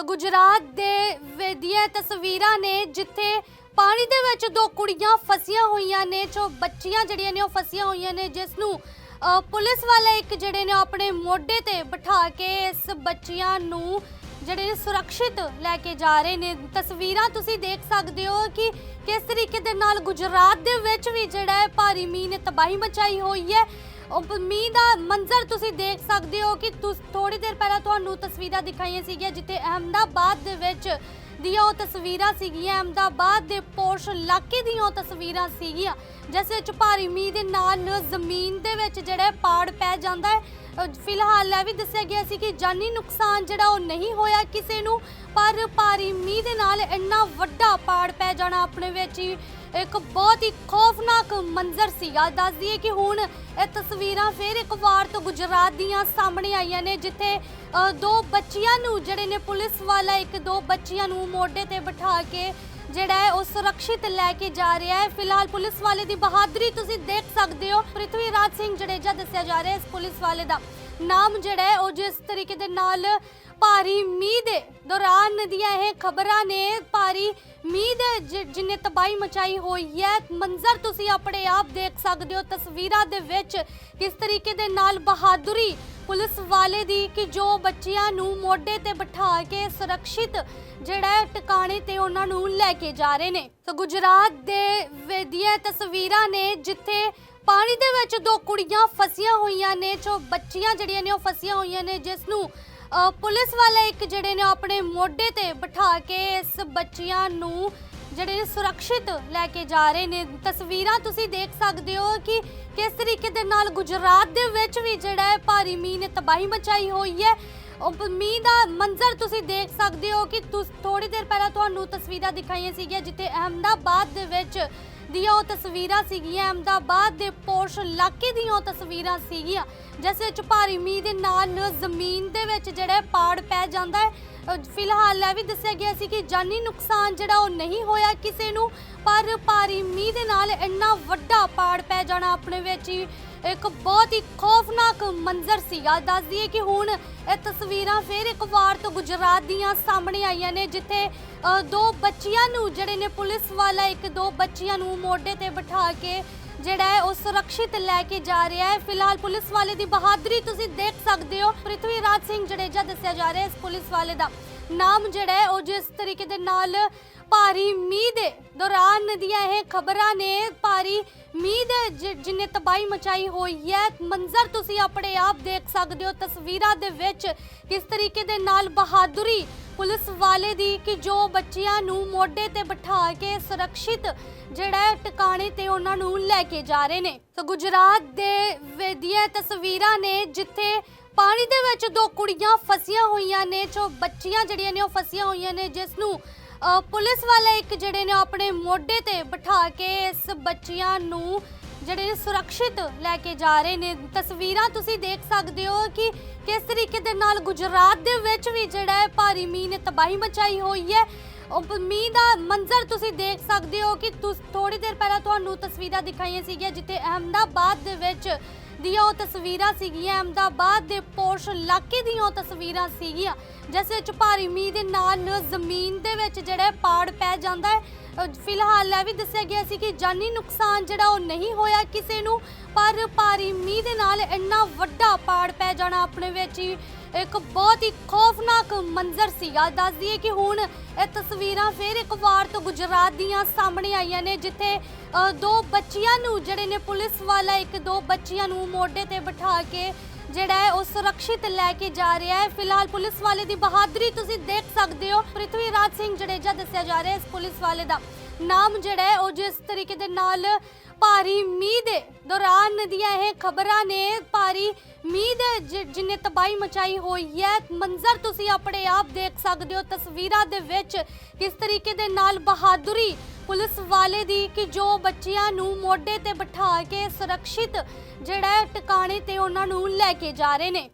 ਤਾਂ ਗੁਜਰਾਤ ਦੇ ਵੇਦੀਆਂ ਤਸਵੀਰਾਂ ਨੇ ਜਿੱਥੇ ਪਾਣੀ ਦੇ ਵਿੱਚ ਦੋ ਕੁੜੀਆਂ ਫਸੀਆਂ ਹੋਈਆਂ ਨੇ, ਜੋ ਬੱਚੀਆਂ ਜਿਹੜੀਆਂ ਨੇ ਉਹ ਫਸੀਆਂ ਹੋਈਆਂ ਨੇ, ਜਿਸ ਨੂੰ ਪੁਲਿਸ ਵਾਲੇ ਇੱਕ ਜਿਹੜੇ ਨੇ ਉਹ ਆਪਣੇ ਮੋਢੇ ਤੇ ਬਿਠਾ ਕੇ ਇਸ ਬੱਚੀਆਂ ਨੂੰ ਜਿਹੜੇ ਨੇ ਸੁਰੱਖਿਅਤ ਲੈ ਕੇ ਜਾ ਰਹੇ ਨੇ। ਤਸਵੀਰਾਂ ਤੁਸੀਂ ਦੇਖ ਸਕਦੇ ਹੋ ਕਿ ਕਿਸ ਤਰੀਕੇ ਦੇ ਨਾਲ ਗੁਜਰਾਤ ਦੇ ਵਿੱਚ ਵੀ ਜਿਹੜਾ ਹੈ ਭਾਰੀ ਮੀਂਹ ਨੇ ਤਬਾਹੀ ਮਚਾਈ ਹੋਈ ਹੈ। ਉਹ ਮੀਂਹ ਦਾ ਮੰਜ਼ਰ ਤੁਸੀਂ ਦੇਖ ਸਕਦੇ ਹੋ ਕਿ ਥੋੜੀ ਦੇਰ ਪਹਿਲਾਂ ਤੁਹਾਨੂੰ ਤਸਵੀਰਾਂ ਦਿਖਾਈਆਂ ਸੀਗੀਆਂ, ਜਿੱਥੇ ਅਹਮਦਾਬਾਦ ਦੇ ਵਿੱਚ ਦੀਆਂ ਉਹ ਤਸਵੀਰਾਂ ਸੀਗੀਆਂ। ਅਹਮਦਾਬਾਦ ਦੇ ਪੋਸ਼ ਇਲਾਕੇ ਦੀਆਂ ਉਹ ਤਸਵੀਰਾਂ ਸੀਗੀਆਂ, ਜਿਸ ਵਿੱਚ ਭਾਰੀ ਮੀਂਹ ਦੇ ਨਾਲ ਜ਼ਮੀਨ ਦੇ ਵਿੱਚ ਜਿਹੜਾ ਪਾੜ ਪੈ ਜਾਂਦਾ ਹੈ। ਫਿਲਹਾਲ ਇਹ ਵੀ ਦੱਸਿਆ ਗਿਆ ਸੀ ਕਿ ਜਾਨੀ ਨੁਕਸਾਨ ਜਿਹੜਾ ਉਹ ਨਹੀਂ ਹੋਇਆ ਕਿਸੇ ਨੂੰ, ਪਰ ਭਾਰੀ ਮੀਂਹ ਦੇ ਨਾਲ ਇੰਨਾ ਵੱਡਾ ਪਾੜ ਪੈ ਜਾਣਾ ਆਪਣੇ ਵਿੱਚ ਹੀ। ਇੱਕ ਬਹੁਤ ਹੀ ਖੌਫਨਾਕ ਮੰਜ਼ਰ ਸੀਗਾ ਦੱਸ ਦਈਏ ਕਿ ਹੁਣ ਇਹ ਤਸਵੀਰਾਂ ਫਿਰ ਇੱਕ ਵਾਰ ਤੋਂ ਗੁਜਰਾਤ ਦੀਆਂ ਸਾਹਮਣੇ ਆਈਆਂ ਨੇ ਜਿੱਥੇ ਅ, ਦੋ ਬੱਚੀਆਂ ਨੂੰ ਜਿਹੜੇ ਨੇ ਪੁਲਿਸ ਵਾਲਾ ਇੱਕ ਦੋ ਬੱਚੀਆਂ ਨੂੰ ਮੋਢੇ ਤੇ ਬਿਠਾ ਕੇ ਜਿਹੜਾ ਹੈ ਉਹ ਸੁਰੱਖਿਅਤ ਲੈ ਕੇ ਜਾ ਰਿਹਾ ਹੈ। ਫਿਲਹਾਲ ਪੁਲਿਸ ਵਾਲੇ ਦੀ ਬਹਾਦਰੀ ਤੁਸੀਂ ਦੇਖ ਸਕਦੇ ਹੋ। ਪ੍ਰਿਥਵੀ ਰਾਜ ਸਿੰਘ ਜੜੇਜਾ ਦੱਸਿਆ ਜਾ ਰਿਹਾ ਹੈ ਇਸ ਪੁਲਿਸ ਵਾਲੇ ਦਾ ਨਾਮ ਜਿਹੜਾ ਹੈ ਉਹ ਜਿਸ ਤਰੀਕੇ ਦੇ ਨਾਲ ਭਾਰੀ ਮੀਂਹ ਦੇ ਦੌਰਾਨ ਦੀਆਂ ਇਹ ਖਬਰਾਂ ਨੇ ਭਾਰੀ ਮੀਂਹ ਦੇ ਜਿੰਨੇ ਤਬਾਹੀ ਮਚਾਈ ਹੋਈ ਹੈ, ਮੰਜ਼ਰ ਤੁਸੀਂ ਆਪਣੇ ਆਪ ਦੇਖ ਸਕਦੇ ਹੋ ਤਸਵੀਰਾਂ ਦੇ ਵਿੱਚ ਕਿਸ ਤਰੀਕੇ ਦੇ ਨਾਲ ਬਹਾਦਰੀ ਪੁਲਿਸ ਵਾਲੇ ਦੀ ਕਿ ਜੋ ਬੱਚਿਆਂ ਨੂੰ ਮੋਢੇ ਤੇ ਬਿਠਾ ਕੇ ਸੁਰੱਖਿਅਤ ਜਿਹੜਾ ਟਿਕਾਣੇ ਤੇ ਉਹਨਾਂ ਨੂੰ ਲੈ ਕੇ ਜਾ ਰਹੇ ਨੇ। ਤਾਂ ਗੁਜਰਾਤ ਦੇ ਵੇਦੀਆਂ ਤਸਵੀਰਾਂ ਨੇ ਜਿੱਥੇ ਪਾਣੀ ਦੇ ਵਿੱਚ ਦੋ ਕੁੜੀਆਂ ਫਸੀਆਂ ਹੋਈਆਂ ਨੇ, ਜੋ ਬੱਚੀਆਂ ਜਿਹੜੀਆਂ ਨੇ ਉਹ ਫਸੀਆਂ ਹੋਈਆਂ ਨੇ, ਜਿਸ ਨੂੰ ਅ, ਪੁਲਿਸ ਵਾਲੇ ਇੱਕ ਜਿਹੜੇ ਨੇ ਉਹ ਆਪਣੇ ਮੋਢੇ ਤੇ ਬਿਠਾ ਕੇ ਇਸ ਬੱਚੀਆਂ ਨੂੰ ਜਿਹੜੇ ਨੇ ਸੁਰੱਖਿਅਤ ਲੈ ਕੇ ਜਾ ਰਹੇ ਨੇ। ਤਸਵੀਰਾਂ ਤੁਸੀਂ ਦੇਖ ਸਕਦੇ ਹੋ ਕਿ ਕਿਸ ਤਰੀਕੇ ਦੇ ਨਾਲ ਗੁਜਰਾਤ ਦੇ ਵਿੱਚ ਵੀ ਜਿਹੜਾ ਹੈ ਭਾਰੀ ਮੀਂਹ ਨੇ ਤਬਾਹੀ ਮਚਾਈ ਹੋਈ ਹੈ। ਉਹ ਮੀਂਹ ਦਾ ਮੰਜ਼ਰ ਤੁਸੀਂ ਦੇਖ ਸਕਦੇ ਹੋ ਕਿ ਥੋੜੀ ਦੇਰ ਪਹਿਲਾਂ ਤੁਹਾਨੂੰ ਤਸਵੀਰਾਂ ਦਿਖਾਈਆਂ ਸੀਗੀਆਂ ਜਿੱਥੇ ਅਹਮਦਾਬਾਦ ਦੇ ਵਿੱਚ ਦੀਆਂ ਉਹ ਤਸਵੀਰਾਂ ਸੀਗੀਆਂ, ਅਹਮਦਾਬਾਦ ਦੇ ਪੋਸ਼ ਇਲਾਕੇ ਦੀਆਂ ਉਹ ਤਸਵੀਰਾਂ ਸੀਗੀਆਂ, ਜਿਸ ਵਿੱਚ ਭਾਰੀ ਮੀਂਹ ਦੇ ਨਾਲ ਜ਼ਮੀਨ ਦੇ ਵਿੱਚ ਜਿਹੜਾ ਪਾੜ ਪੈ ਜਾਂਦਾ ਹੈ। ਫਿਲਹਾਲ ਇਹ ਵੀ ਦੱਸਿਆ ਗਿਆ ਸੀ ਕਿ ਜਾਨੀ ਨੁਕਸਾਨ ਜਿਹੜਾ ਉਹ ਨਹੀਂ ਹੋਇਆ ਕਿਸੇ ਨੂੰ, ਪਰ ਭਾਰੀ ਮੀਂਹ ਦੇ ਨਾਲ ਇੰਨਾ ਵੱਡਾ ਪਾੜ ਪੈ ਜਾਣਾ ਆਪਣੇ ਵਿੱਚ ਹੀ। ਇੱਕ ਬਹੁਤ ਹੀ ਖੌਫਨਾਕ ਮੰਜ਼ਰ ਸੀਗਾ ਦੱਸ ਦਈਏ ਕਿ ਹੁਣ ਇਹ ਤਸਵੀਰਾਂ ਫਿਰ ਇੱਕ ਵਾਰ ਤੋਂ ਗੁਜਰਾਤ ਦੀਆਂ ਸਾਹਮਣੇ ਆਈਆਂ ਨੇ ਜਿੱਥੇ ਅ, ਦੋ ਬੱਚੀਆਂ ਨੂੰ ਜਿਹੜੇ ਨੇ ਪੁਲਿਸ ਵਾਲਾ ਇੱਕ ਦੋ ਬੱਚੀਆਂ ਨੂੰ ਮੋਢੇ ਤੇ ਬਿਠਾ ਕੇ ਜਿਹੜਾ ਹੈ ਉਹ ਸੁਰੱਖਿਅਤ ਲੈ ਕੇ ਜਾ ਰਿਹਾ ਹੈ। ਫਿਲਹਾਲ ਪੁਲਿਸ ਵਾਲੇ ਦੀ ਬਹਾਦਰੀ ਤੁਸੀਂ ਦੇਖ ਸਕਦੇ ਹੋ। ਪ੍ਰਿਥਵੀ ਰਾਜ ਸਿੰਘ ਜੜੇਜਾ ਦੱਸਿਆ ਜਾ ਰਿਹਾ ਹੈ ਇਸ ਪੁਲਿਸ ਵਾਲੇ ਦਾ ਨਾਮ ਜਿਹੜਾ ਹੈ ਉਹ ਜਿਸ ਤਰੀਕੇ ਦੇ ਨਾਲ ਭਾਰੀ ਮੀਂਹ ਦੇ ਦੌਰਾਨ ਦੀਆਂ ਇਹ ਖਬਰਾਂ ਨੇ ਭਾਰੀ ਮੀਂਹ ਦੇ ਜਿੰਨੇ ਤਬਾਹੀ ਮਚਾਈ ਹੋਈ ਹੈ, ਮੰਜ਼ਰ ਤੁਸੀਂ ਆਪਣੇ ਆਪ ਦੇਖ ਸਕਦੇ ਹੋ ਤਸਵੀਰਾਂ ਦੇ ਵਿੱਚ ਕਿਸ ਤਰੀਕੇ ਦੇ ਨਾਲ ਬਹਾਦਰੀ ਪੁਲਿਸ ਵਾਲੇ ਦੀ ਕਿ ਜੋ ਬੱਚਿਆਂ ਨੂੰ ਮੋਢੇ ਤੇ ਬਿਠਾ ਕੇ ਸੁਰੱਖਿਅਤ ਜਿਹੜਾ ਟਿਕਾਣੇ ਤੇ ਉਹਨਾਂ ਨੂੰ ਲੈ ਕੇ ਜਾ ਰਹੇ ਨੇ। ਤਾਂ ਗੁਜਰਾਤ ਦੇ ਵੇਦੀਆਂ ਤਸਵੀਰਾਂ ਨੇ ਜਿੱਥੇ ਪਾਣੀ ਦੇ ਵਿੱਚ ਦੋ ਕੁੜੀਆਂ ਫਸੀਆਂ ਹੋਈਆਂ ਨੇ, ਜੋ ਬੱਚੀਆਂ ਜਿਹੜੀਆਂ ਨੇ ਉਹ ਫਸੀਆਂ ਹੋਈਆਂ ਨੇ, ਜਿਸ ਨੂੰ ਅ, ਪੁਲਿਸ ਵਾਲੇ ਇੱਕ ਜਿਹੜੇ ਨੇ ਉਹ ਆਪਣੇ ਮੋਢੇ ਤੇ ਬਿਠਾ ਕੇ ਇਸ ਬੱਚੀਆਂ ਨੂੰ ਜਿਹੜੇ ਨੇ ਸੁਰੱਖਿਅਤ ਲੈ ਕੇ ਜਾ ਰਹੇ ਨੇ। ਤਸਵੀਰਾਂ ਤੁਸੀਂ ਦੇਖ ਸਕਦੇ ਹੋ ਕਿ ਕਿਸ ਤਰੀਕੇ ਦੇ ਨਾਲ ਗੁਜਰਾਤ ਦੇ ਵਿੱਚ ਵੀ ਜਿਹੜਾ ਹੈ ਭਾਰੀ ਮੀਂਹ ਨੇ ਤਬਾਹੀ ਮਚਾਈ ਹੋਈ ਹੈ। ਉਹ ਮੀਂਹ ਦਾ ਮੰਜ਼ਰ ਤੁਸੀਂ ਦੇਖ ਸਕਦੇ ਹੋ ਕਿ ਥੋੜੀ ਦੇਰ ਪਹਿਲਾਂ ਤੁਹਾਨੂੰ ਤਸਵੀਰਾਂ ਦਿਖਾਈਆਂ ਸੀਗੀਆਂ, ਜਿੱਥੇ ਅਹਮਦਾਬਾਦ ਦੇ ਵਿੱਚ ਦੀਆਂ ਉਹ ਤਸਵੀਰਾਂ ਸੀਗੀਆਂ, ਅਹਮਦਾਬਾਦ ਦੇ ਪੋਸ਼ ਇਲਾਕੇ ਦੀਆਂ ਉਹ ਤਸਵੀਰਾਂ ਸੀਗੀਆਂ, ਜਿਸ ਵਿੱਚ ਭਾਰੀ ਮੀਂਹ ਦੇ ਨਾਲ ਜ਼ਮੀਨ ਦੇ ਵਿੱਚ ਜਿਹੜਾ ਪਾੜ ਪੈ ਜਾਂਦਾ ਹੈ। ਫਿਲਹਾਲ ਇਹ ਵੀ ਦੱਸਿਆ ਗਿਆ ਸੀ ਕਿ ਜਾਨੀ ਨੁਕਸਾਨ ਜਿਹੜਾ ਉਹ ਨਹੀਂ ਹੋਇਆ ਕਿਸੇ ਨੂੰ, ਪਰ ਭਾਰੀ ਮੀਂਹ ਦੇ ਨਾਲ ਇੰਨਾ ਵੱਡਾ ਪਾੜ ਪੈ ਜਾਣਾ ਆਪਣੇ ਵਿੱਚ ਹੀ। ਇੱਕ ਬਹੁਤ ਹੀ ਖੌਫਨਾਕ ਮੰਜ਼ਰ ਸੀਗਾ ਦੱਸ ਦਈਏ ਕਿ ਹੁਣ ਇਹ ਤਸਵੀਰਾਂ ਫਿਰ ਇੱਕ ਵਾਰ ਤੋਂ ਗੁਜਰਾਤ ਦੀਆਂ ਸਾਹਮਣੇ ਆਈਆਂ ਨੇ ਜਿੱਥੇ ਅ, ਦੋ ਬੱਚੀਆਂ ਨੂੰ ਜਿਹੜੇ ਨੇ ਪੁਲਿਸ ਵਾਲਾ ਇੱਕ ਦੋ ਬੱਚੀਆਂ ਨੂੰ ਮੋਢੇ ਤੇ ਬਿਠਾ ਕੇ ਜਿਹੜਾ ਹੈ ਉਹ ਸੁਰੱਖਿਅਤ ਲੈ ਕੇ ਜਾ ਰਿਹਾ ਹੈ। ਫਿਲਹਾਲ ਪੁਲਿਸ ਵਾਲੇ ਦੀ ਬਹਾਦਰੀ ਤੁਸੀਂ ਦੇਖ ਸਕਦੇ ਹੋ। ਪ੍ਰਿਥਵੀ ਰਾਜ ਸਿੰਘ ਜੜੇਜਾ ਦੱਸਿਆ ਜਾ ਰਿਹਾ ਹੈ ਇਸ ਪੁਲਿਸ ਵਾਲੇ ਦਾ ਨਾਮ ਜਿਹੜਾ ਹੈ ਉਹ ਜਿਸ ਤਰੀਕੇ ਦੇ ਨਾਲ ਭਾਰੀ ਮੀਂਹ ਦੇ ਦੌਰਾਨ ਦੀਆਂ ਇਹ ਖਬਰਾਂ ਨੇ ਭਾਰੀ ਮੀਂਹ ਦੇ ਜਿੰਨੇ ਤਬਾਹੀ ਮਚਾਈ ਹੋਈ ਹੈ, ਮੰਜ਼ਰ ਤੁਸੀਂ ਆਪਣੇ ਆਪ ਦੇਖ ਸਕਦੇ ਹੋ ਤਸਵੀਰਾਂ ਦੇ ਵਿੱਚ ਕਿਸ ਤਰੀਕੇ ਦੇ ਨਾਲ ਬਹਾਦਰੀ ਪੁਲਿਸ ਵਾਲੇ ਦੀ ਕਿ ਜੋ ਬੱਚਿਆਂ ਨੂੰ ਮੋਢੇ ਤੇ ਬਿਠਾ ਕੇ ਸੁਰੱਖਿਅਤ ਜਿਹੜਾ ਟਿਕਾਣੇ ਤੇ ਉਹਨਾਂ ਨੂੰ ਲੈ ਕੇ ਜਾ ਰਹੇ ਨੇ।